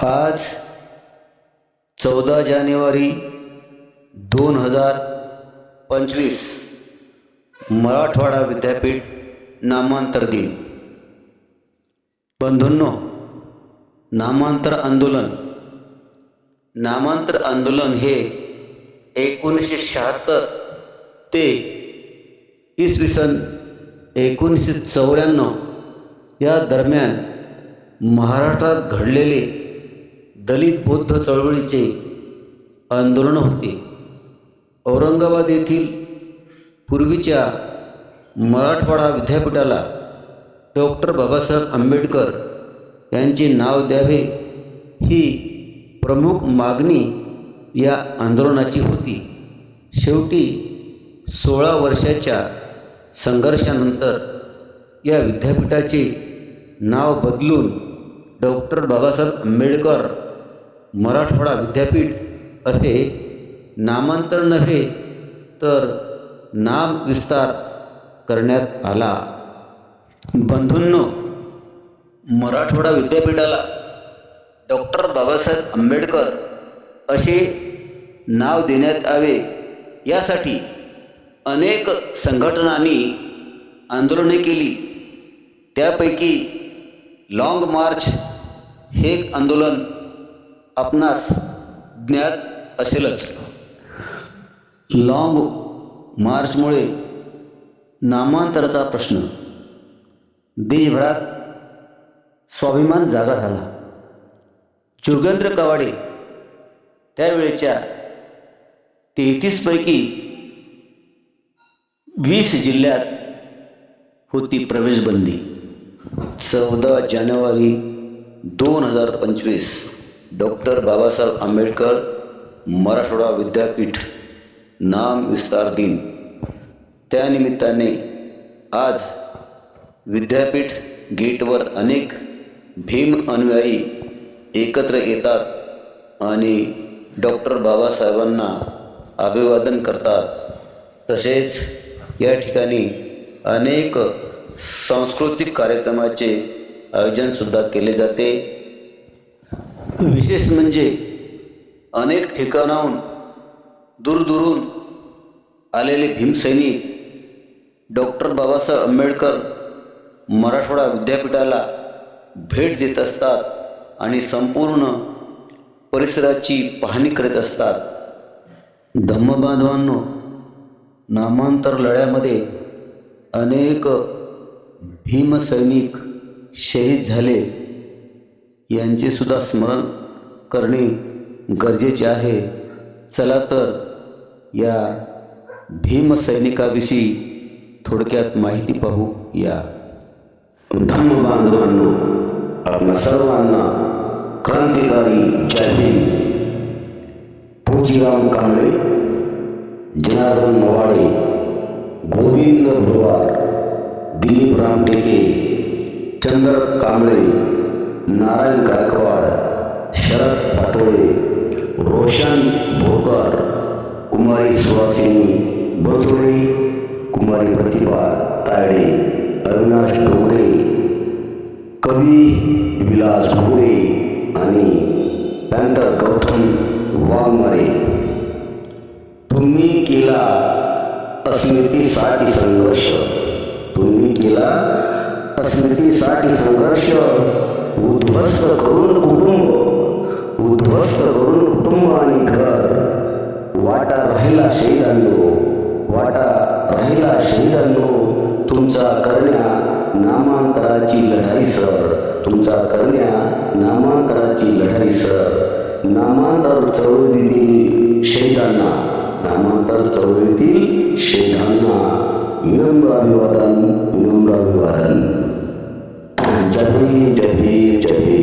आज चौदा जानेवारी दोन हजार पंचवीस मराठवाडा विद्यापीठ नामांतर दिन. बंधूंनो नामांतर आंदोलन. नामांतर आंदोलन हे एकोणीसशे शहात्तर ते इसवी सन एकोणीसशे चौऱ्याण्णव या दरम्यान महाराष्ट्रात घडलेले दलित बौद्ध चळवळीचे आंदोलन होते. औरंगाबाद येथील पूर्वीच्या मराठवाडा विद्यापीठाला डॉक्टर बाबासाहेब आंबेडकर यांचे नाव द्यावे ही प्रमुख मागणी या आंदोलनाची होती. शेवटी सोळा वर्षाच्या संघर्षानंतर या विद्यापीठाचे नाव बदलून डॉक्टर बाबासाहेब आंबेडकर मराठवाडा विद्यापीठ असे नामांतर नव्हे तर नाम विस्तार करण्यात आला. बंधूंनो मराठवाडा विद्यापीठाला डॉक्टर बाबासाहेब आंबेडकर असे नाव देण्यात यावे यासाठी अनेक संघटनांनी आंदोलने केली. त्यापैकी लाँग मार्च हे आंदोलन आपणास ज्ञात असेलच. लाँग मार्चमुळे नामांतराचा प्रश्न. देशभरात स्वाभिमान जागा झाला. जोगेंद्र कवाडे त्यावेळेच्या तेहतीसपैकी वीस जिल्ह्यात होती प्रवेशबंदी. चौदा जानेवारी दोन हजार पंचवीस. डॉक्टर बाबासाहेब आंबेडकर मराठवाडा विद्यापीठ नाम विस्तार दिन. त्यानिमित्ताने आज विद्यापीठ गेटवर अनेक भीम अनुयायी एकत्र येतात आणि डॉक्टर बाबासाहेबांना अभिवादन करतात. तसेच या ठिकाणी अनेक सांस्कृतिक कार्यक्रमाचे आयोजनसुद्धा केले जाते. विशेष म्हणजे अनेक ठिकाणाहून दूरदूरून आलेले भीमसैनिक डॉक्टर बाबासाहेब आंबेडकर मराठवाडा विद्यापीठाला भेट देत असतात आणि संपूर्ण परिसराची पाहणी करीत असतात. धम्मबांधवांनो नामांतर लढ्यामध्ये अनेक भीमसैनिक शहीद झाले. यांचे सुद्धा स्मरण करणे गरजेचे आहे. चला तर या भीमसैनिकाविषयी थोडक्यात माहिती पाहू या. धम्मबांधवांनो आपल्या सर्वांना क्रांतिकारी जय भीम. पूजीराम कांबळे जनार्दन मवाडे गोविंद भुवार दिलीप रामटेके चंद्र कांबळे नारायण गायकवाड शरद पाटोळे रोशन भोकर कुमारी सुहासिनी बसोळी कुमारी प्रतिभा तायडे अविनाश डोंगरे कवी विलास भोरे आणि त्यानंतर गौतम वाघमारे. तुम्ही केला अस्मितेसाठी संघर्ष. तुम्ही केला अस्मितेसाठी संघर्ष. उद्ध्वस्त करून कुटुंब उद्ध्वस्त करून कुटुंब आणि घर. वाटा राहिला शहीदांनो वाटा राहिला शहीदांनो तुमचा करण्या नामांतराची लढाई सर. तुमचा करण्या नामांतराची लढाई सर. नामांतर चळवळीतील शहीदांना नामांतर चळवळीतील शहीदांना विनम्र अभिवादन विनम्र अभिवादन. जय जय जय